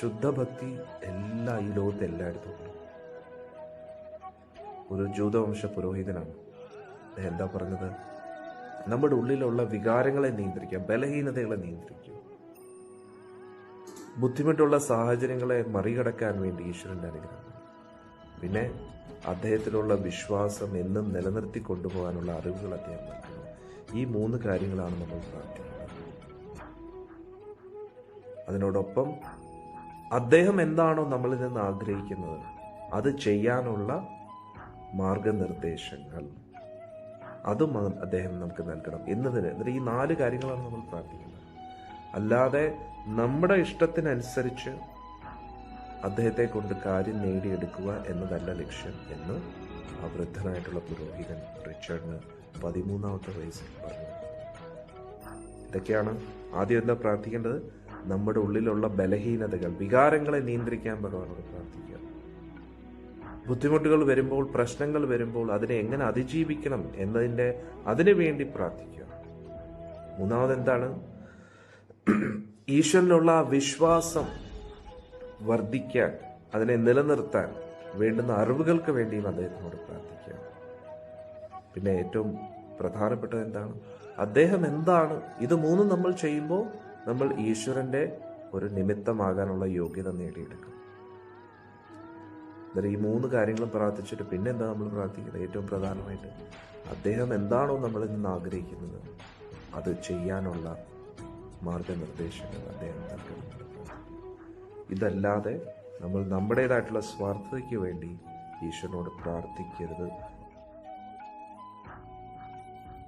ശുദ്ധഭക്തി എല്ലാ ഈ ലോകത്ത് എല്ലായിടത്തും ഉണ്ട്. ഒരു ജൂതവംശ പുരോഹിതനാണ്. എന്താ പറഞ്ഞത്? നമ്മുടെ ഉള്ളിലുള്ള വികാരങ്ങളെ നിയന്ത്രിക്കുക ബലഹീനതകളെ നിയന്ത്രിക്കുക. ബുദ്ധിമുട്ടുള്ള സാഹചര്യങ്ങളെ മറികടക്കാൻ വേണ്ടി ഈശ്വരന്റെ അനുഗ്രഹം പിന്നെ അദ്ദേഹത്തിലുള്ള വിശ്വാസം എന്നും നിലനിർത്തി കൊണ്ടുപോകാനുള്ള അറിവുകൾ അദ്ദേഹം നൽകുന്നു. ഈ മൂന്ന് കാര്യങ്ങളാണ് നമ്മൾ പ്രാർത്ഥിക്കുന്നത്. അതിനോടൊപ്പം അദ്ദേഹം എന്താണോ നമ്മളിൽ നിന്ന് ആഗ്രഹിക്കുന്നത്. അത് ചെയ്യാനുള്ള മാർഗനിർദ്ദേശങ്ങൾ. അതും അദ്ദേഹം നമുക്ക് നൽകണം. എന്നതിന് എന്നിട്ട് ഈ നാല് കാര്യങ്ങളാണ് നമ്മൾ പ്രാർത്ഥിക്കുന്നത്. അല്ലാതെ നമ്മുടെ ഇഷ്ടത്തിനനുസരിച്ച് അദ്ദേഹത്തെ കൊണ്ട് കാര്യം നേടിയെടുക്കുക എന്നതല്ല ലക്ഷ്യം എന്ന് ആ വൃദ്ധനായിട്ടുള്ള പുരോഹിതൻ റിച്ചർഡിന് പതിമൂന്നാമത്തെ വയസ്സിൽ പറഞ്ഞു. ഇതൊക്കെയാണ് ആദ്യം എന്താ പ്രാർത്ഥിക്കേണ്ടത്? നമ്മുടെ ഉള്ളിലുള്ള ബലഹീനതകൾ വികാരങ്ങളെ നിയന്ത്രിക്കാൻ ഭഗവാനോട് പ്രാർത്ഥിക്കുക. ബുദ്ധിമുട്ടുകൾ വരുമ്പോൾ പ്രശ്നങ്ങൾ വരുമ്പോൾ അതിനെ എങ്ങനെ അതിജീവിക്കണം എന്നതിന്റെ അതിനു വേണ്ടി പ്രാർത്ഥിക്കുക. മൂന്നാമത് എന്താണ് വിശ്വാസം വർദ്ധിക്കാൻ അതിനെ നിലനിർത്താൻ വേണ്ടുന്ന അറിവുകൾക്ക് വേണ്ടിയും അദ്ദേഹത്തിനോട് പ്രാർത്ഥിക്കുക. പിന്നെ ഏറ്റവും പ്രധാനപ്പെട്ടത് എന്താണ് അദ്ദേഹം എന്താണ് ഇത് മൂന്നും നമ്മൾ ചെയ്യുമ്പോൾ നമ്മൾ ഈശ്വരന്റെ ഒരു നിമിത്തമാകാനുള്ള യോഗ്യത നേടിയെടുക്കും എന്നിട്ട് ഈ മൂന്ന് കാര്യങ്ങളും പ്രാർത്ഥിച്ചിട്ട് പിന്നെ എന്താ നമ്മൾ പ്രാർത്ഥിക്കുന്നത്? ഏറ്റവും പ്രധാനമായിട്ട് അദ്ദേഹം എന്താണോ നമ്മളിൽ നിന്ന് ആഗ്രഹിക്കുന്നത് അത് ചെയ്യാനുള്ള മാർഗനിർദ്ദേശങ്ങൾ അദ്ദേഹം നൽകുന്നുണ്ട് ഇതല്ലാതെ നമ്മൾ നമ്മുടേതായിട്ടുള്ള സ്വാർത്ഥതയ്ക്ക് വേണ്ടി ഈശ്വരനോട് പ്രാർത്ഥിക്കരുത്.